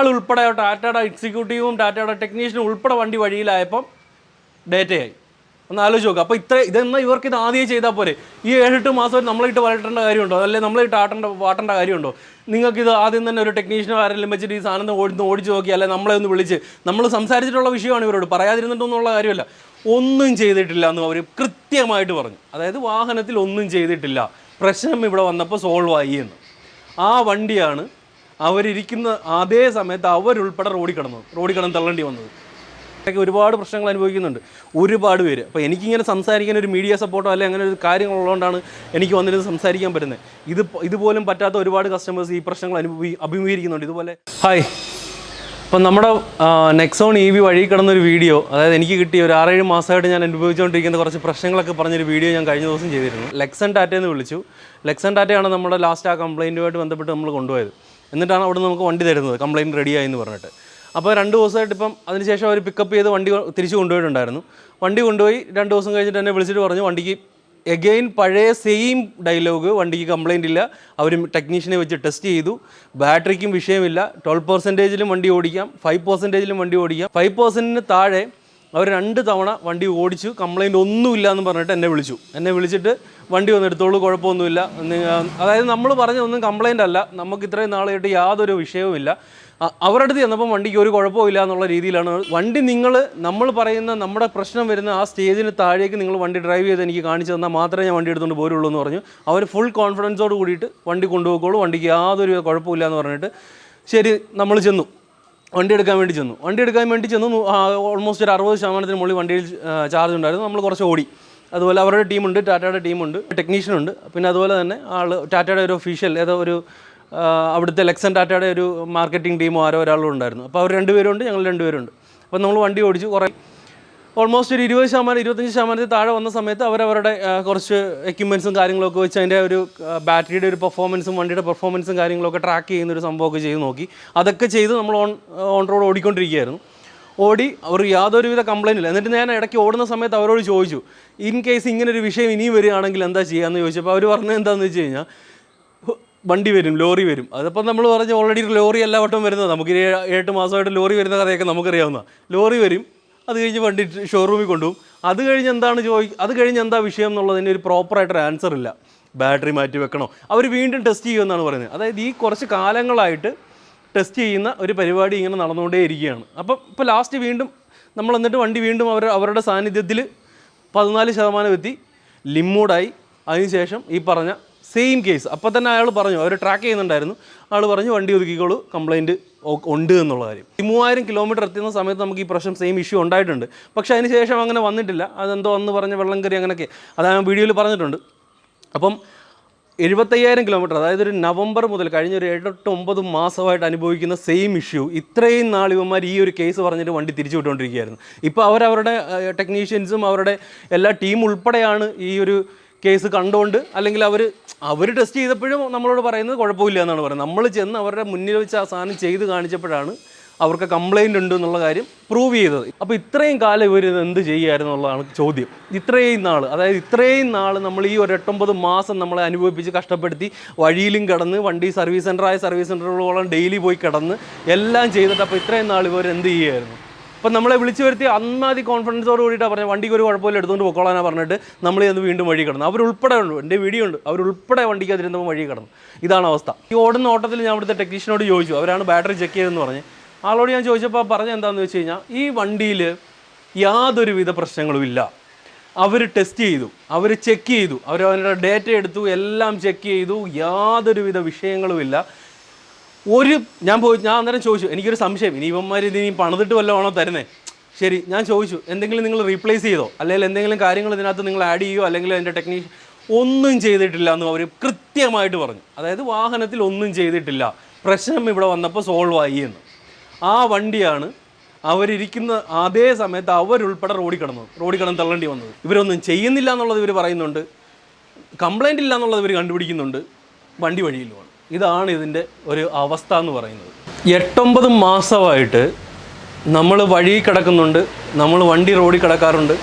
ആളുൾപ്പെടെ ടാറ്റയുടെ എക്സിക്യൂട്ടീവും ടാറ്റയുടെ ടെക്നീഷ്യനും ഉൾപ്പെടെ വണ്ടി വഴിയിലായപ്പം ഡേറ്റയായി. ഒന്ന് ആലോചിച്ച് നോക്കുക അപ്പോൾ ഇത്ര ഇതെന്നാൽ ഇവർക്ക് ഇത് ആദ്യം ചെയ്താൽ പോരെ? ഈ ഏഴെട്ട് മാസം നമ്മളിട്ട് വരട്ടേണ്ട കാര്യമുണ്ടോ? അല്ലെങ്കിൽ നമ്മളിട്ട് ആട്ടേണ്ട വാട്ടേണ്ട കാര്യമുണ്ടോ? നിങ്ങൾക്ക് ഇത് ആദ്യം തന്നെ ഒരു ടെക്നീഷ്യനോ ആരെങ്കിലും വെച്ചിട്ട് ഈ സാധനം ഓടി ഓടിച്ച് നോക്കി അല്ലെ നമ്മളെ ഒന്ന് വിളിച്ച്. നമ്മൾ സംസാരിച്ചിട്ടുള്ള വിഷയമാണ് ഇവരോട്. പറയാതിരുന്നിട്ടൊന്നുള്ള കാര്യമല്ല. ഒന്നും ചെയ്തിട്ടില്ല എന്ന് അവർ കൃത്യമായിട്ട് പറഞ്ഞു. അതായത് വാഹനത്തിൽ ഒന്നും ചെയ്തിട്ടില്ല. പ്രശ്നം ഇവിടെ വന്നപ്പോൾ സോൾവ് ആയി എന്ന്. ആ വണ്ടിയാണ് അവരിയ്ക്കുന്ന അതേ സമയത്ത് അവരുൾപ്പെടെ റോഡിൽ കിടന്നത് റോഡിൽ കിടന്ന് തള്ളേണ്ടി വന്നത്. ഒക്കെ ഒരുപാട് പ്രശ്നങ്ങൾ അനുഭവിക്കുന്നുണ്ട്. ഒരുപാട് പേര്. അപ്പോൾ എനിക്കിങ്ങനെ സംസാരിക്കാൻ ഒരു മീഡിയ സപ്പോർട്ടോ അല്ലെങ്കിൽ അങ്ങനെ ഒരു കാര്യങ്ങളുള്ളതുകൊണ്ടാണ് എനിക്ക് വന്നിരുന്ന് സംസാരിക്കാൻ പറ്റുന്നത്. ഇത് ഇതുപോലും പറ്റാത്ത ഒരുപാട് കസ്റ്റമേഴ്സ് ഈ പ്രശ്നങ്ങൾ അനുഭവി അഭിമുഖീകരിക്കുന്നുണ്ട്. ഇതുപോലെ ഹായ്. അപ്പം നമ്മുടെ നെക്സോൺ ഇ വി വഴി കിടന്നൊരു വീഡിയോ അതായത് എനിക്ക് കിട്ടിയ ഒരു ആറേഴ് മാസമായിട്ട് ഞാൻ അനുഭവിച്ചുകൊണ്ടിരിക്കുന്ന കുറച്ച് പ്രശ്നങ്ങളൊക്കെ പറഞ്ഞൊരു വീഡിയോ ഞാൻ കഴിഞ്ഞ ദിവസം ചെയ്തിരുന്നു. ലെക്സൺ ടാറ്റയെന്ന് വിളിച്ചു. ലെക്സൺ ടാറ്റയാണ് നമ്മുടെ ലാസ്റ്റ് ആ കംപ്ലയിന്റുമായിട്ട് ബന്ധപ്പെട്ട് നമ്മൾ കൊണ്ടുപോയത്. എന്നിട്ടാണ് അവിടെ നമുക്ക് വണ്ടി തരുന്നത്. കംപ്ലയിന്റ് റെഡിയായി എന്ന് പറഞ്ഞിട്ട്. അപ്പോൾ രണ്ട് ദിവസമായിട്ട് ഇപ്പം അതിനുശേഷം അവർ പിക്കപ്പ് ചെയ്ത് വണ്ടി തിരിച്ചു കൊണ്ടുപോയിട്ടുണ്ടായിരുന്നു. വണ്ടി കൊണ്ടുപോയി രണ്ട് ദിവസം കഴിഞ്ഞിട്ട് എന്നെ വിളിച്ചിട്ട് പറഞ്ഞു വണ്ടിക്ക് എഗെയിൻ പഴയ സെയിം ഡയലോഗ് വണ്ടിക്ക് കംപ്ലൈന്റ് ഇല്ല. അവർ ടെക്നീഷ്യനെ വെച്ച് ടെസ്റ്റ് ചെയ്തു. ബാറ്ററിക്കും വിഷയമില്ല. ട്വൽവ് പെർസെന്റേജിലും വണ്ടി ഓടിക്കാം. ഫൈവ് പെർസെന്റേജിലും വണ്ടി ഓടിക്കാം. ഫൈവ് പെർസെന്റിന് താഴെ അവർ രണ്ട് തവണ വണ്ടി ഓടിച്ചു. കംപ്ലൈന്റ് ഒന്നുമില്ല എന്ന് പറഞ്ഞിട്ട് എന്നെ വിളിച്ചു. എന്നെ വിളിച്ചിട്ട് വണ്ടി ഒന്ന് എടുത്തോളൂ കുഴപ്പമൊന്നുമില്ല. അതായത് നമ്മൾ പറഞ്ഞതൊന്നും കംപ്ലൈന്റ് അല്ല. നമുക്ക് ഇത്രയും നാളായിട്ട് യാതൊരു വിഷയവുമില്ല. അവരുടെ അടുത്ത് ചെന്നപ്പം വണ്ടിക്ക് ഒരു കുഴപ്പമില്ല എന്നുള്ള രീതിയിലാണ്. വണ്ടി നിങ്ങൾ നമ്മൾ പറയുന്ന നമ്മുടെ പ്രശ്നം വരുന്ന ആ സ്റ്റേജിന് താഴേക്ക് നിങ്ങൾ വണ്ടി ഡ്രൈവ് ചെയ്ത് എനിക്ക് കാണിച്ചു തന്നാൽ മാത്രമേ ഞാൻ വണ്ടി എടുത്തുകൊണ്ട് പോരുള്ളൂ എന്ന് പറഞ്ഞു. അവർ ഫുൾ കോൺഫിഡൻസോട് കൂടിയിട്ട് വണ്ടി കൊണ്ടുപോയിക്കോളൂ. വണ്ടിക്ക് യാതൊരു കുഴപ്പമില്ല എന്ന് പറഞ്ഞിട്ട് ശരി നമ്മൾ ചെന്നു. വണ്ടി എടുക്കാൻ വേണ്ടി ചെന്നു. വണ്ടി എടുക്കാൻ വേണ്ടി ചെന്നു ഓൾമോസ്റ്റ് ഒരു അറുപത് ശതമാനത്തിന് മുകളിൽ വണ്ടിയിൽ ചാർജ് ഉണ്ടായിരുന്നു. നമ്മൾ കുറച്ച് ഓടി. അതുപോലെ അവരുടെ ടീമുണ്ട് ടാറ്റയുടെ ടീമുണ്ട് ടെക്നീഷ്യൻ ഉണ്ട് പിന്നെ അതുപോലെ തന്നെ ആൾ ടാറ്റയുടെ ഒരു ഒഫീഷ്യൽ ഏതോ ഒരു അവിടുത്തെ ലെക്സൺ ടാറ്റയുടെ ഒരു മാർക്കറ്റിംഗ് ടീമോ ആരോ ഒരാളും ഉണ്ടായിരുന്നു. അപ്പോൾ അവർ രണ്ടുപേരുണ്ട് ഞങ്ങൾ രണ്ടുപേരുണ്ട്. അപ്പോൾ നമ്മൾ വണ്ടി ഓടിച്ചു കുറേ ഓൾമോസ്റ്റ് ഒരു ഇരുപത് ശതമാനം ഇരുപത്തഞ്ച് ശതമാനത്തിൽ താഴെ വന്ന സമയത്ത് അവരവരുടെ കുറച്ച് എക്യുപ്മെൻസും കാര്യങ്ങളൊക്കെ വെച്ച് അതിന്റെ ഒരു ബാറ്ററിയുടെ ഒരു പെർഫോമൻസും വണ്ടിയുടെ പെർഫോമൻസും കാര്യങ്ങളൊക്കെ ട്രാക്ക് ചെയ്യുന്ന ഒരു സംഭവമൊക്കെ ചെയ്ത് നോക്കി. അതൊക്കെ ചെയ്ത് നമ്മൾ ഓൺ ഓൺ റോഡ് ഓടിക്കൊണ്ടിരിക്കുകയായിരുന്നു. ഓടി അവർ യാതൊരുവിധ കംപ്ലൈന്റ് ഇല്ല. എന്നിട്ട് ഞാൻ ഇടയ്ക്ക് ഓടുന്ന സമയത്ത് അവരോട് ചോദിച്ചു ഇൻ കേസ് ഇങ്ങനെ ഒരു വിഷയം ഇനിയും വരികയാണെങ്കിൽ എന്താ ചെയ്യാമെന്ന് ചോദിച്ചപ്പോൾ അവർ പറഞ്ഞത് എന്താണെന്ന് വെച്ച് കഴിഞ്ഞാൽ വണ്ടി വരും ലോറി വരും. അതിപ്പോൾ നമ്മൾ പറഞ്ഞ ഓൾറെഡി ലോറി എല്ലാ വട്ടം വരുന്നത്. നമുക്ക് ഏഴ് മാസമായിട്ട് ലോറി വരുന്ന കഥയൊക്കെ നമുക്കറിയാവുന്ന ലോറി വരും അത് കഴിഞ്ഞ് വണ്ടി ഷോറൂമിൽ കൊണ്ടുപോകും. അത് കഴിഞ്ഞ് എന്താണ് ചോദി അത് കഴിഞ്ഞ് എന്താ വിഷയം എന്നുള്ളതിന് ഒരു പ്രോപ്പറായിട്ടൊരു ആൻസർ ഇല്ല. ബാറ്ററി മാറ്റി വെക്കണോ? അവർ വീണ്ടും ടെസ്റ്റ് ചെയ്യുമെന്നാണ് പറയുന്നത്. അതായത് ഈ കുറച്ച് കാലങ്ങളായിട്ട് ടെസ്റ്റ് ചെയ്യുന്ന ഒരു പരിപാടി ഇങ്ങനെ നടന്നുകൊണ്ടേ ഇരിക്കുകയാണ്. അപ്പം ഇപ്പോൾ ലാസ്റ്റ് വീണ്ടും നമ്മൾ എന്നിട്ട് വണ്ടി വീണ്ടും അവർ അവരുടെ സാന്നിധ്യത്തിൽ പതിനാല് ശതമാനം എത്തി. ലിമ്മൂടായി അതിനുശേഷം ഈ പറഞ്ഞ സെയിം കേസ് അപ്പോൾ തന്നെ അയാൾ പറഞ്ഞു അവർ ട്രാക്ക് ചെയ്യുന്നുണ്ടായിരുന്നു. ആൾ പറഞ്ഞു വണ്ടി ഒതുക്കിക്കോളൂ കംപ്ലൈന്റ് ഉണ്ട് എന്നുള്ള കാര്യം. ഈ മൂവായിരം കിലോമീറ്റർ എത്തുന്ന സമയത്ത് നമുക്ക് ഈ പ്രശ്നം സെയിം ഇഷ്യൂ ഉണ്ടായിട്ടുണ്ട്. പക്ഷേ അതിന് ശേഷം അങ്ങനെ വന്നിട്ടില്ല. അതെന്തോ അന്ന് പറഞ്ഞ വെള്ളം കയറി അങ്ങനെയൊക്കെ അത് ഞാൻ വീഡിയോയിൽ പറഞ്ഞിട്ടുണ്ട്. അപ്പം എഴുപത്തയ്യായിരം കിലോമീറ്റർ അതായത് ഒരു നവംബർ മുതൽ കഴിഞ്ഞ ഒരു എട്ടെട്ട് ഒമ്പത് മാസമായിട്ട് അനുഭവിക്കുന്ന സെയിം ഇഷ്യൂ ഇത്രയും നാൾ ഇവന്മാർ ഈ ഒരു കേസ് പറഞ്ഞിട്ട് വണ്ടി തിരിച്ചു വിട്ടുകൊണ്ടിരിക്കുകയായിരുന്നു. ഇപ്പോൾ അവരവരുടെ ടെക്നീഷ്യൻസും അവരുടെ എല്ലാ ടീം ഉൾപ്പെടെയാണ് ഈ ഒരു കേസ് കണ്ടുകൊണ്ട് അല്ലെങ്കിൽ അവർ അവർ ടെസ്റ്റ് ചെയ്തപ്പോഴും നമ്മളോട് പറയുന്നത് കുഴപ്പമില്ല എന്നാണ് പറയുന്നത്. നമ്മൾ ചെന്ന് അവരുടെ മുന്നിൽ വെച്ച് ആ സാധനം ചെയ്ത് കാണിച്ചപ്പോഴാണ് അവർക്ക് കംപ്ലൈന്റ് ഉണ്ട് എന്നുള്ള കാര്യം പ്രൂവ് ചെയ്തത്. അപ്പോൾ ഇത്രയും കാലം ഇവർ ഇത് എന്ത് ചെയ്യുമായിരുന്നു എന്നുള്ളതാണ് ചോദ്യം. ഇത്രയും നാൾ അതായത് ഇത്രയും നാൾ നമ്മൾ ഈ ഒരു എട്ടൊമ്പത് മാസം നമ്മളെ അനുഭവിപ്പിച്ച് കഷ്ടപ്പെടുത്തി വഴിയിലും കിടന്ന് വണ്ടി സർവീസ് സെന്ററായ സർവീസ് സെന്ററുകളോളം ഡെയിലി പോയി കിടന്ന് എല്ലാം ചെയ്തിട്ട് അപ്പോൾ ഇത്രയും നാൾ ഇവർ എന്ത് ചെയ്യുമായിരുന്നു അപ്പം നമ്മളെ വിളിച്ചു വരുത്തി അന്നാതി കോൺഫിഡൻസോട് കൂടിയിട്ടാണ് പറഞ്ഞത്. വണ്ടിക്ക് ഒരു കുഴപ്പമില്ല എടുത്തുകൊണ്ട് പൊക്കോളാനാണ് പറഞ്ഞിട്ട് നമ്മൾ ചെന്ന് വീണ്ടും വഴി കിടന്നു. അവരുൾപ്പെടെ ഉണ്ട് എന്റെ വീഡിയോ ഉണ്ട്. അവരുൾപ്പെടെ വണ്ടിക്ക് അതിരുന്നപ്പോൾ വഴി കിടന്നു. ഇതാണ് അവസ്ഥ. ഈ ഓടുന്ന ഓട്ടത്തിൽ ഞാൻ അവിടുത്തെ ടെക്നീഷ്യനോട് ചോദിച്ചു. അവരാണ് ബാറ്ററി ചെക്ക് ചെയ്തതെന്ന് പറഞ്ഞ്. ആളോട് ഞാൻ ചോദിച്ചപ്പോൾ പറഞ്ഞ എന്താണെന്ന് വെച്ച് കഴിഞ്ഞാൽ ഈ വണ്ടിയിൽ യാതൊരുവിധ പ്രശ്നങ്ങളും ഇല്ല. അവർ ടെസ്റ്റ് ചെയ്തു അവർ ചെക്ക് ചെയ്തു അവർ അവരുടെ ഡേറ്റ എടുത്തു എല്ലാം ചെക്ക് ചെയ്തു യാതൊരുവിധ വിഷയങ്ങളുമില്ല ഒരു ഞാൻ പോയി ഞാൻ അന്നേരം ചോദിച്ചു എനിക്കൊരു സംശയം ഇനി ഇവന്മാർ ഇത് ഇനി പണിതിട്ട് വല്ലതാണോ തരുന്നേ? ശരി ഞാൻ ചോദിച്ചു എന്തെങ്കിലും നിങ്ങൾ റീപ്ലേസ് ചെയ്തോ? അല്ലെങ്കിൽ എന്തെങ്കിലും കാര്യങ്ങൾ ഇതിനകത്ത് നിങ്ങൾ ആഡ് ചെയ്യോ അല്ലെങ്കിൽ അതിന്റെ ടെക്നീഷ്യൻ ഒന്നും ചെയ്തിട്ടില്ല എന്ന് അവർ കൃത്യമായിട്ട് പറഞ്ഞു. അതായത് വാഹനത്തിൽ ഒന്നും ചെയ്തിട്ടില്ല. പ്രശ്നം ഇവിടെ വന്നപ്പോൾ സോൾവ് ആയി എന്ന്. ആ വണ്ടിയാണ് അവരിരിക്കുന്ന അതേ സമയത്ത് അവരുൾപ്പെടെ റോഡിൽ കിടന്നത്. റോഡിൽ കിടന്ന് തള്ളേണ്ടി വന്നത്. ഇവരൊന്നും ചെയ്യുന്നില്ല എന്നുള്ളത് ഇവർ പറയുന്നുണ്ട്. കംപ്ലൈന്റ് ഇല്ല എന്നുള്ളത് ഇവർ കണ്ടുപിടിക്കുന്നുണ്ട്. വണ്ടി വഴിയിലുമാണ് ഇതാണ് ഇതിന്റെ ഒരു അവസ്ഥ എന്ന് പറയുന്നത്. എട്ടൊമ്പത് മാസമായിട്ട് നമ്മൾ വഴി കിടക്കുന്നുണ്ട് നമ്മൾ വണ്ടി റോഡിൽ കിടക്കാറുണ്ട്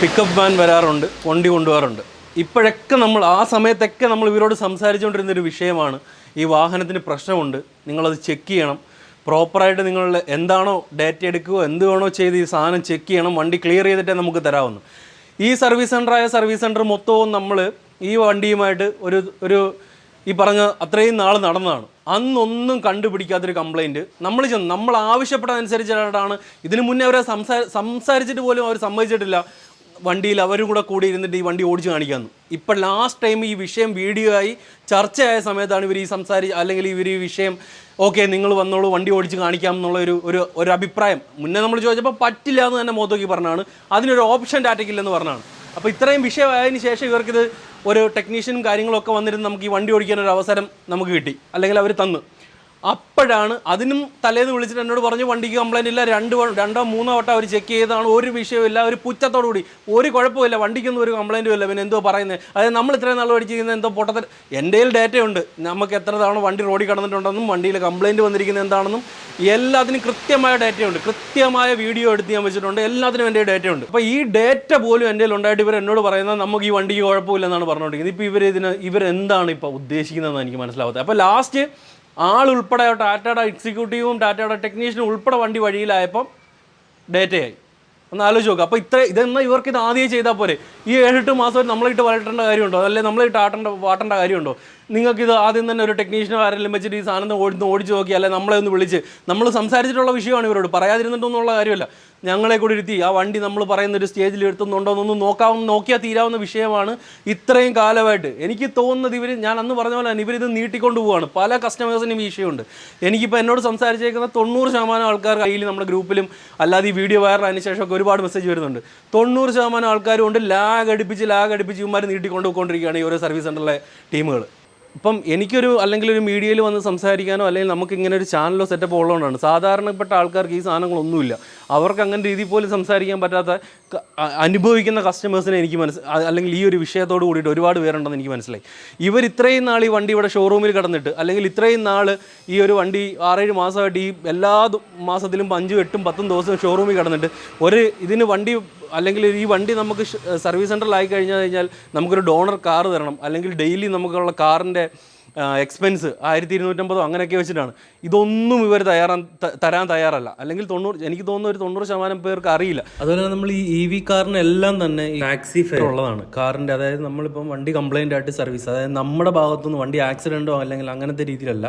പിക്കപ്പ് വാൻ വരാറുണ്ട് വണ്ടി കൊണ്ടുപോകാറുണ്ട്. ഇപ്പോഴൊക്കെ നമ്മൾ ആ സമയത്തൊക്കെ നമ്മൾ ഇവരോട് സംസാരിച്ചുകൊണ്ടിരുന്നൊരു വിഷയമാണ് ഈ വാഹനത്തിന് പ്രശ്നമുണ്ട് നിങ്ങളത് ചെക്ക് ചെയ്യണം. പ്രോപ്പറായിട്ട് നിങ്ങൾ എന്താണോ ഡേറ്റ എടുക്കുകയോ എന്ത് വേണോ ചെയ്ത് ഈ സാധനം ചെക്ക് ചെയ്യണം വണ്ടി ക്ലിയർ ചെയ്തിട്ടേ നമുക്ക് തരാവുന്നു. ഈ സർവീസ് സെന്ററായ സർവീസ് സെന്റർ മൊത്തവും നമ്മൾ ഈ വണ്ടിയുമായിട്ട് ഒരു ഒരു ഈ പറഞ്ഞ അത്രയും നാൾ നടന്നതാണ്. അന്നൊന്നും കണ്ടുപിടിക്കാത്തൊരു കംപ്ലൈന്റ് നമ്മൾ ചെന്ന് നമ്മൾ ആവശ്യപ്പെട്ടതനുസരിച്ചിട്ടാണ് ഇതിനു മുന്നേ അവരെ സംസാ സംസാരിച്ചിട്ട് പോലും അവർ സമ്മതിച്ചിട്ടില്ല. വണ്ടിയിൽ അവരും കൂടെ കൂടി ഇരുന്നിട്ട് ഈ വണ്ടി ഓടിച്ച് കാണിക്കാമെന്ന് ഇപ്പം ലാസ്റ്റ് ടൈം ഈ വിഷയം വീഡിയോ ആയി ചർച്ചയായ സമയത്താണ് ഇവർ ഈ സംസാരി അല്ലെങ്കിൽ ഇവർ ഈ വിഷയം ഓക്കെ നിങ്ങൾ വന്നോളൂ വണ്ടി ഓടിച്ച് കാണിക്കാം എന്നുള്ള ഒരു ഒരു ഒരു അഭിപ്രായം. മുന്നേ നമ്മൾ ചോദിച്ചപ്പോൾ പറ്റില്ല എന്ന് തന്നെ മോത്തോക്കി പറഞ്ഞാണ് അതിനൊരു ഓപ്ഷൻ ടാറ്റയ്ക്കില്ലെന്ന് പറഞ്ഞാണ് അപ്പോൾ ഇത്രയും വിഷയമായതിനു ശേഷം ഇവർക്കിത് ഒരു ടെക്നീഷ്യനും കാര്യങ്ങളൊക്കെ വന്നിരുന്ന് നമുക്ക് ഈ വണ്ടി ഓടിക്കാൻ ഒരു അവസരം നമുക്ക് കിട്ടി. അല്ലെങ്കിൽ അവർ തന്നു. അപ്പോഴാണ് അതിനും തലേന്ന് വിളിച്ചിട്ട് എന്നോട് പറഞ്ഞു വണ്ടിക്ക് കംപ്ലൈന്റ് ഇല്ല. രണ്ട് രണ്ടോ മൂന്നോ വട്ടം അവർ ചെക്ക് ചെയ്തതാണ്. ഒരു വിഷയമില്ല ഒരു പുച്ഛത്തോടു കൂടി. ഒരു കുഴപ്പമില്ല വണ്ടിക്കൊന്നും ഒരു കംപ്ലൈന്റും ഇല്ല. പിന്നെ എന്തോ പറയുന്നത് അതായത് നമ്മൾ ഇത്രയും നാൾ പഠിച്ചിരിക്കുന്ന എന്തോ പൊട്ടത്തിൽ എന്റെ കയ്യിൽ ഡേറ്റ നമുക്ക് എത്ര തവണ വണ്ടി റോഡിൽ കടന്നിട്ടുണ്ടെന്നും വണ്ടിയിൽ കംപ്ലൈന്റ് വന്നിരിക്കുന്നത് എന്താണെന്നും എല്ലാത്തിനും കൃത്യമായ ഡേറ്റയുണ്ട്. കൃത്യമായ വീഡിയോ എടുത്ത് ഞാൻ വെച്ചിട്ടുണ്ട്. എല്ലാത്തിനും എന്റെ ഡേറ്റയുണ്ട്. അപ്പോൾ ഈ ഡേറ്റ പോലും എന്റെ ഉണ്ടായിട്ട് ഇവർ എന്നോട് പറയുന്നത് നമുക്ക് ഈ വണ്ടിക്ക് കുഴപ്പമില്ലെന്നാണ് പറഞ്ഞുകൊണ്ടിരിക്കുന്നത്. ഇപ്പോൾ ഇവർ ഇതിന് ഇവരെന്താണ് ഇപ്പോൾ ഉദ്ദേശിക്കുന്നതെന്ന് എനിക്ക് മനസ്സിലാവാത്തത്. അപ്പോൾ ലാസ്റ്റ് ആളുൾപ്പെടെ ടാറ്റയുടെ എക്സിക്യൂട്ടീവും ടാറ്റയുടെ ടെക്നീഷ്യനും ഉൾപ്പെടെ വണ്ടി വഴിയിലായപ്പം ഡേറ്റയായി. ഒന്ന് ആലോചിച്ച് നോക്കുക അപ്പോൾ ഇത്ര ഇതെന്നാൽ ഇവർക്ക് ഇത് ആദ്യം ചെയ്താൽ പോരെ? ഈ ഏഴെട്ട് മാസം നമ്മളിട്ട് വരട്ടേണ്ട കാര്യമുണ്ടോ? അല്ലെ നമ്മളിട്ട് ആട്ടേണ്ട വാട്ടേണ്ട കാര്യമുണ്ടോ? നിങ്ങൾക്കിത് ആദ്യം തന്നെ ഒരു ടെക്നീഷ്യനോ ആരെങ്കിലും വെച്ചിട്ട് ഈ സാധനം ഓടി ഓടിച്ച് നോക്കി അല്ലെ നമ്മളെ ഒന്ന് വിളിച്ച്. നമ്മൾ സംസാരിച്ചിട്ടുള്ള വിഷയമാണ് ഇവരോട്. പറയാതിരുന്നിട്ടൊന്നുള്ള കാര്യമല്ല. ഞങ്ങളെ കൂടി ഇരുത്തി ആ വണ്ടി നമ്മൾ പറയുന്ന ഒരു സ്റ്റേജിൽ എടുത്തുന്നുണ്ടോ എന്നൊന്നും നോക്കാവുന്ന നോക്കിയാൽ തീരാവുന്ന വിഷയമാണ് ഇത്രയും കാലമായിട്ട്. എനിക്ക് തോന്നുന്നത് ഇവർ ഞാൻ അന്ന് പറഞ്ഞ പോലെ തന്നെ ഇവരിത് നീട്ടിക്കൊണ്ട് പോവുകയാണ് പല കസ്റ്റമേഴ്സിനും ഈ വിഷയമുണ്ട്. എനിക്കിപ്പോൾ എന്നോട് സംസാരിച്ചേക്കുന്ന തൊണ്ണൂറ് ശതമാനം ആൾക്കാർ കയ്യിൽ നമ്മുടെ ഗ്രൂപ്പിലും അല്ലാതെ ഈ വീഡിയോ വൈറലായതിനു ശേഷമൊക്കെ ഒരുപാട് മെസ്സേജ് വരുന്നുണ്ട്. തൊണ്ണൂറ് ശതമാനം ആൾക്കാരും ഉണ്ട്. ലാഗ് അടിപ്പിച്ച് ലാഗ് അടിപ്പിച്ച് ഇവന്മാർ നീട്ടിക്കൊണ്ട് പോയിക്കൊണ്ടിരിക്കുകയാണ് ഈ ഓരോ സർവീസ് സെന്ററിലെ ടീമുകൾ ഇപ്പം എനിക്കൊരു അല്ലെങ്കിൽ ഒരു മീഡിയയിൽ വന്ന് സംസാരിക്കാനോ അല്ലെങ്കിൽ നമുക്ക് ഇങ്ങനെ ഒരു ചാനലോ സെറ്റപ്പ് ഉള്ളതുകൊണ്ടാണ് സാധാരണപ്പെട്ട ആൾക്കാർക്ക് ഈ സാധനങ്ങളൊന്നുമില്ല. അവർക്ക് അങ്ങനെ രീതിയിൽ പോലും സംസാരിക്കാൻ പറ്റാത്ത അനുഭവിക്കുന്ന കസ്റ്റമേഴ്സിനെ എനിക്ക് മനസ്സ് അല്ലെങ്കിൽ ഈ ഒരു വിഷയത്തോട് കൂടിയിട്ട് ഒരുപാട് പേരുണ്ടെന്ന് എനിക്ക് മനസ്സിലായി. ഇവർ ഇത്രയും നാൾ ഈ വണ്ടി ഇവിടെ ഷോറൂമിൽ കിടന്നിട്ട് അല്ലെങ്കിൽ ഇത്രയും നാൾ ഈ ഒരു വണ്ടി ആറേഴ് മാസമായിട്ട് ഈ എല്ലാ മാസത്തിലും അഞ്ചും എട്ടും പത്തും ദിവസവും ഷോറൂമിൽ കിടന്നിട്ട് ഒരു ഇതിന് വണ്ടി അല്ലെങ്കിൽ ഈ വണ്ടി നമുക്ക് സർവീസ് സെന്ററിലായി കഴിഞ്ഞു കഴിഞ്ഞാൽ നമുക്കൊരു ഡോണർ കാർ തരണം. അല്ലെങ്കിൽ ഡെയിലി നമുക്കുള്ള കാറിന്റെ എക്സ്പെൻസ് ആയിരത്തി ഇരുന്നൂറ്റമ്പതോ അങ്ങനെയൊക്കെ വെച്ചിട്ടാണ്. ഇതൊന്നും ഇവർ തയ്യാറാൻ തരാൻ തയ്യാറല്ല. അല്ലെങ്കിൽ തൊണ്ണൂറ് എനിക്ക് തോന്നുന്നു ഒരു തൊണ്ണൂറ് ശതമാനം പേർക്ക് അറിയില്ല. അതുപോലെ നമ്മൾ ഈ ഇ വി കാറിനെല്ലാം തന്നെ ടാക്സി ഫെയർ ഉള്ളതാണ്. കാറിന്റെ അതായത് നമ്മളിപ്പം വണ്ടി കംപ്ലൈന്റ് ആയിട്ട് സർവീസ് അതായത് നമ്മുടെ ഭാഗത്തുനിന്ന് വണ്ടി ആക്സിഡന്റോ അല്ലെങ്കിൽ അങ്ങനത്തെ രീതിയിലല്ല.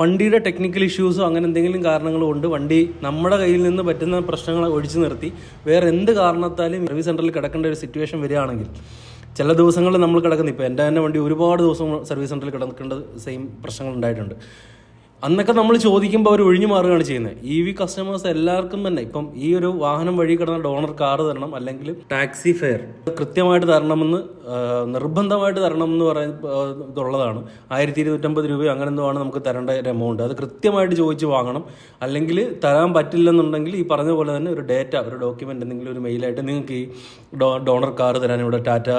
വണ്ടിയുടെ ടെക്നിക്കൽ ഇഷ്യൂസോ അങ്ങനെ എന്തെങ്കിലും കാരണങ്ങൾ കൊണ്ട് വണ്ടി നമ്മുടെ കയ്യിൽ നിന്ന് പറ്റുന്ന പ്രശ്നങ്ങൾ ഒഴിച്ചു നിർത്തി. വേറെ എന്ത് കാരണത്താലും സർവീസ് സെന്ററിൽ കിടക്കേണ്ട ഒരു സിറ്റുവേഷൻ വരികയാണെങ്കിൽ ചില ദിവസങ്ങളിൽ നമ്മൾ കിടക്കുന്ന. ഇപ്പോൾ എന്റെ തന്നെ വണ്ടി ഒരുപാട് ദിവസം സർവീസ് സെന്ററിൽ കിടക്കേണ്ട സെയിം പ്രശ്നങ്ങൾ ഉണ്ടായിട്ടുണ്ട്. അന്നൊക്കെ നമ്മൾ ചോദിക്കുമ്പോൾ അവർ ഒഴിഞ്ഞു മാറുകയാണ് ചെയ്യുന്നത്. ഇ വി കസ്റ്റമേഴ്സ് എല്ലാവർക്കും തന്നെ ഇപ്പം ഈ ഒരു വാഹനം വഴി കിടന്ന ഡോണർ കാർ തരണം അല്ലെങ്കിൽ ടാക്സി ഫെയർ കൃത്യമായിട്ട് തരണമെന്ന് നിർബന്ധമായിട്ട് തരണം എന്ന് പറയുന്ന ഉള്ളതാണ് ആയിരത്തി ഇരുന്നൂറ്റമ്പത് രൂപ അങ്ങനെ എന്തോ ആണ് നമുക്ക് തരേണ്ട ഒരു എമൗണ്ട് അത് കൃത്യമായിട്ട് ചോദിച്ച് വാങ്ങണം. അല്ലെങ്കിൽ തരാൻ പറ്റില്ലെന്നുണ്ടെങ്കിൽ ഈ പറഞ്ഞ പോലെ തന്നെ ഒരു ഡേറ്റ ഒരു ഡോക്യുമെന്റ് എന്തെങ്കിലും ഒരു മെയിലായിട്ട് നിങ്ങൾക്ക് ഈ ഡോണർ കാർ തരാൻ ഇവിടെ ടാറ്റ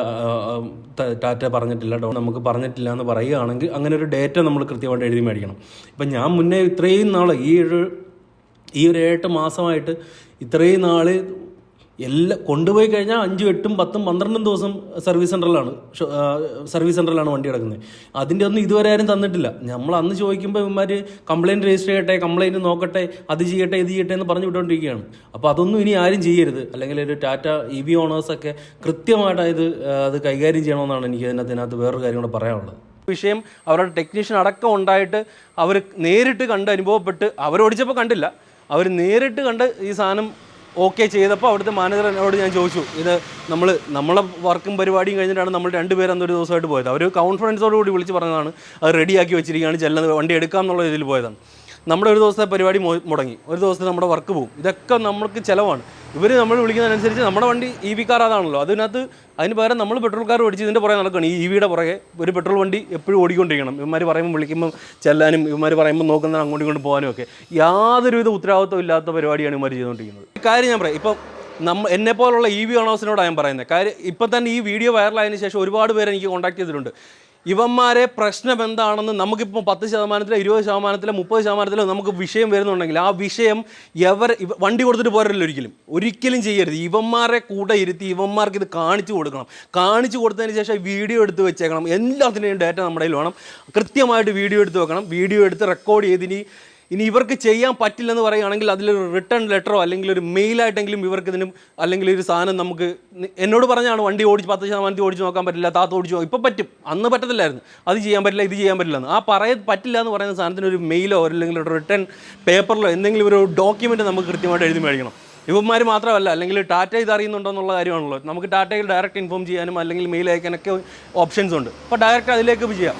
ടാറ്റ പറഞ്ഞിട്ടില്ല നമുക്ക് പറഞ്ഞിട്ടില്ല എന്ന് പറയുകയാണെങ്കിൽ അങ്ങനെ ഒരു ഡേറ്റ നമ്മൾ കൃത്യമായിട്ട് എഴുതി മേടിക്കണം. ഇപ്പം ഞാൻ മുന്നേ ഇത്രയും നാൾ ഈ ഒരു ഈ ഒരു ഏഴെട്ട് മാസമായിട്ട് ഇത്രയും നാൾ എല്ലാ കൊണ്ടുപോയി കഴിഞ്ഞാൽ അഞ്ചും എട്ടും പത്തും പന്ത്രണ്ടും ദിവസം സർവീസ് സെന്ററിലാണ് സർവീസ് സെന്ററിലാണ് വണ്ടി കിടക്കുന്നത്. അതിന്റെ ഒന്നും ഇതുവരെ ആരും തന്നിട്ടില്ല. നമ്മൾ അന്ന് ചോദിക്കുമ്പോൾ ഇവന്മാർ കംപ്ലയിന്റ് രജിസ്റ്റർ ചെയ്യട്ടെ കംപ്ലയിന്റ് നോക്കട്ടെ അത് ചെയ്യട്ടെ ഇത് ചെയ്യട്ടെ എന്ന് പറഞ്ഞു വിട്ടുകൊണ്ടിരിക്കുകയാണ്. അപ്പോൾ അതൊന്നും ഇനി ആരും ചെയ്യരുത്. അല്ലെങ്കിൽ ഒരു ടാറ്റ ഇ വി ഓണേഴ്സൊക്കെ കൃത്യമായിട്ട് ഇത് അത് കൈകാര്യം ചെയ്യണമെന്നാണ് എനിക്ക് അതിനകത്ത് വേറൊരു കാര്യം കൂടെ പറയാനുള്ളത്. വിഷയം അവരുടെ ടെക്നീഷ്യൻ അടക്കം ഉണ്ടായിട്ട് അവർ നേരിട്ട് കണ്ട് അനുഭവപ്പെട്ട് അവരോടിച്ചപ്പോൾ കണ്ടില്ല. അവർ നേരിട്ട് കണ്ട് ഈ സാധനം ഓക്കെ ചെയ്തപ്പോൾ അവിടുത്തെ മാനേജർ എന്നോട് ഞാൻ ചോദിച്ചു ഇത് നമ്മൾ നമ്മളെ വർക്കും പരിപാടിയും കഴിഞ്ഞിട്ടാണ് നമ്മൾ രണ്ടുപേരും അന്നൊരു ദിവസമായിട്ട് പോയത്. അവർ കോൺഫിഡൻസോട് കൂടി വിളിച്ച് പറഞ്ഞതാണ് അത് റെഡിയാക്കി വെച്ചിരിക്കുകയാണ് ചെല്ലുന്നത് വണ്ടി എടുക്കാം എന്നുള്ള ഇതിൽ പോയതാണ്. നമ്മുടെ ഒരു ദിവസത്തെ പരിപാടി മുടങ്ങി. ഒരു ദിവസത്തെ നമ്മുടെ വർക്ക് പോകും ഇതൊക്കെ നമ്മൾക്ക് ചിലവാണ്. ഇവർ നമ്മൾ വിളിക്കുന്നതനുസരിച്ച് നമ്മുടെ വണ്ടി ഇ വി കാർ അതാണല്ലോ. അതിനകത്ത് അതിന് പകരം നമ്മൾ പെട്രോൾ കാർ ഓടിച്ച് ഇതിന്റെ പുറകെ നടക്കുകയാണ് ഈ ഇ വിയുടെ പുറകെ ഒരു പെട്രോൾ വണ്ടി എപ്പോഴും ഓടിക്കൊണ്ടിരിക്കണം. ഇവന്മാർ പറയുമ്പോൾ വിളിക്കുമ്പോൾ ചെല്ലാനും ഇവന്മാർ പറയുമ്പോൾ നോക്കുന്ന അങ്ങോട്ടും ഇങ്ങോട്ടും പോകാനും ഒക്കെ യാതൊരുവിധ ഉത്തരവാദിത്വം ഇല്ലാത്ത പരിപാടിയാണ് ഇവന്മാർ ചെയ്തുകൊണ്ടിരിക്കുന്നത്. കാര്യം ഞാൻ പറയാം. ഇപ്പം നമ്മ എന്നെ പോലുള്ള ഇ വി ഓണേഴ്സിനോടാണ് ഞാൻ പറയുന്നത് കാര്യം ഇപ്പം തന്നെ ഈ വീഡിയോ വൈറലായതിനു ശേഷം ഒരുപാട് പേര് എനിക്ക് കോൺടാക്ട് ചെയ്തിട്ടുണ്ട്. ഇവന്മാരെ പ്രശ്നം എന്താണെന്ന് നമുക്കിപ്പോൾ പത്ത് ശതമാനത്തിലോ ഇരുപത് ശതമാനത്തിലോ മുപ്പത് ശതമാനത്തിലോ നമുക്ക് വിഷയം വരുന്നുണ്ടെങ്കിൽ ആ വിഷയം എവർ വണ്ടി കൊടുത്തിട്ട് പോരല്ലോ ഒരിക്കലും. ഒരിക്കലും ചെയ്യരുത്. ഇവന്മാരെ കൂടെ ഇരുത്തി ഇവന്മാർക്ക് ഇത് കാണിച്ചു കൊടുക്കണം. കാണിച്ചു കൊടുത്തതിന് ശേഷം വീഡിയോ എടുത്ത് വെച്ചേക്കണം. എല്ലാത്തിന്റെയും ഡാറ്റ നമ്മുടെ കയ്യിൽ വേണം. കൃത്യമായിട്ട് വീഡിയോ എടുത്ത് വെക്കണം. വീഡിയോ എടുത്ത് റെക്കോർഡ് ചെയ്തിനി. ഇനി ഇവർക്ക് ചെയ്യാൻ പറ്റില്ലെന്ന് പറയുകയാണെങ്കിൽ അതിലൊരു റിട്ടേൺ ലെറ്ററോ അല്ലെങ്കിൽ ഒരു മെയിലായിട്ടെങ്കിലും ഇവർക്ക് ഇതിനും അല്ലെങ്കിൽ ഒരു സാധനം നമുക്ക് എന്നോട് പറഞ്ഞാണ് വണ്ടി ഓടിച്ച് പത്ത് ശതമാനത്തിൽ ഓടിച്ച് നോക്കാൻ പറ്റില്ല താത്ത ഓടിച്ച് നോക്കാം ഇപ്പം പറ്റും. അന്ന് പറ്റത്തില്ലായിരുന്നു. അത് ചെയ്യാൻ പറ്റില്ല ഇത് ചെയ്യാൻ പറ്റില്ല ആ പറയ പറ്റില്ല എന്ന് പറയുന്ന സാധനത്തിന് ഒരു മെയിലോ അല്ലെങ്കിൽ ഒരു റിട്ടേൺ പേപ്പറിലോ എന്തെങ്കിലും ഒരു ഡോക്യുമെന്റ് നമുക്ക് കൃത്യമായിട്ട് എഴുതി മേടിക്കണം. ഇവന്മാർ മാത്രമല്ല അല്ലെങ്കിൽ ടാറ്റ ഇത് അറിയുന്നുണ്ടോ എന്നുള്ള കാര്യമാണല്ലോ. നമുക്ക് ടാറ്റയിൽ ഡയറക്റ്റ് ഇൻഫോം ചെയ്യാനും അല്ലെങ്കിൽ മെയിൽ അയക്കാനൊക്കെ ഓപ്ഷൻസ് ഉണ്ട്. അപ്പോൾ ഡയറക്റ്റ് അതിലേക്ക് ചെയ്യാം.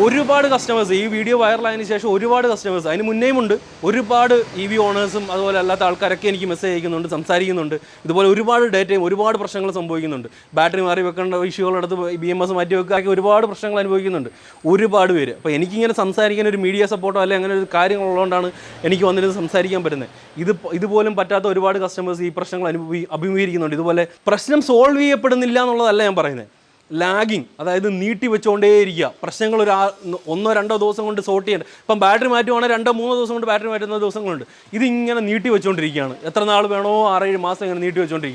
ഒരുപാട് കസ്റ്റമേഴ്സ് ഈ വീഡിയോ വൈറലായതിനു ശേഷം ഒരുപാട് കസ്റ്റമേഴ്സ് അതിന് മുന്നേയും ഉണ്ട്. ഒരുപാട് ഇ വി ഓണേഴ്സും അതുപോലെ അല്ലാത്ത ആൾക്കാരൊക്കെ എനിക്ക് മെസ്സേജ് അയക്കുന്നുണ്ട് സംസാരിക്കുന്നുണ്ട്. ഇതുപോലെ ഒരുപാട് ഡേറ്റയും ഒരുപാട് പ്രശ്നങ്ങൾ സംഭവിക്കുന്നുണ്ട്. ബാറ്ററി മാറി വെക്കേണ്ട ഇഷ്യൂകളെടുത്ത് ബി എം എസ് മാറ്റി വെക്കുക ഒരുപാട് പ്രശ്നങ്ങൾ അനുഭവിക്കുന്നുണ്ട്. ഒരുപാട് പേര്. അപ്പോൾ എനിക്കിങ്ങനെ സംസാരിക്കാൻ ഒരു മീഡിയ സപ്പോർട്ടോ അല്ലെങ്കിൽ അങ്ങനെ ഒരു കാര്യങ്ങളുള്ളതുകൊണ്ടാണ് എനിക്ക് വന്നിരുന്ന് സംസാരിക്കാൻ പറ്റുന്നത്. ഇത് ഇതുപോലും പറ്റാത്ത ഒരുപാട് കസ്റ്റമേഴ്സ് ഈ പ്രശ്നങ്ങൾ അനുഭവി അഭിമുഖീകരിക്കുന്നുണ്ട്. ഇതുപോലെ പ്രശ്നം സോൾവ് ചെയ്യപ്പെടുന്നില്ല എന്നുള്ളതല്ല ഞാൻ പറയുന്നത്. ലാഗിങ് അതായത് നീട്ടി വെച്ചുകൊണ്ടേയിരിക്കുക പ്രശ്നങ്ങൾ ഒരു ഒന്നോ രണ്ടോ ദിവസം കൊണ്ട് സോർട്ട് ചെയ്യേണ്ട. ഇപ്പം ബാറ്ററി മാറ്റുവാണെങ്കിൽ രണ്ടോ മൂന്നോ ദിവസം കൊണ്ട് ബാറ്ററി മാറ്റുന്ന ദിവസങ്ങളുണ്ട്. ഇതിങ്ങനെ നീട്ടി വെച്ചുകൊണ്ടിരിക്കുകയാണ് എത്ര നാൾ വേണോ? ആറേഴ് മാസം ഇങ്ങനെ നീട്ടി വെച്ചുകൊണ്ടിരിക്കുക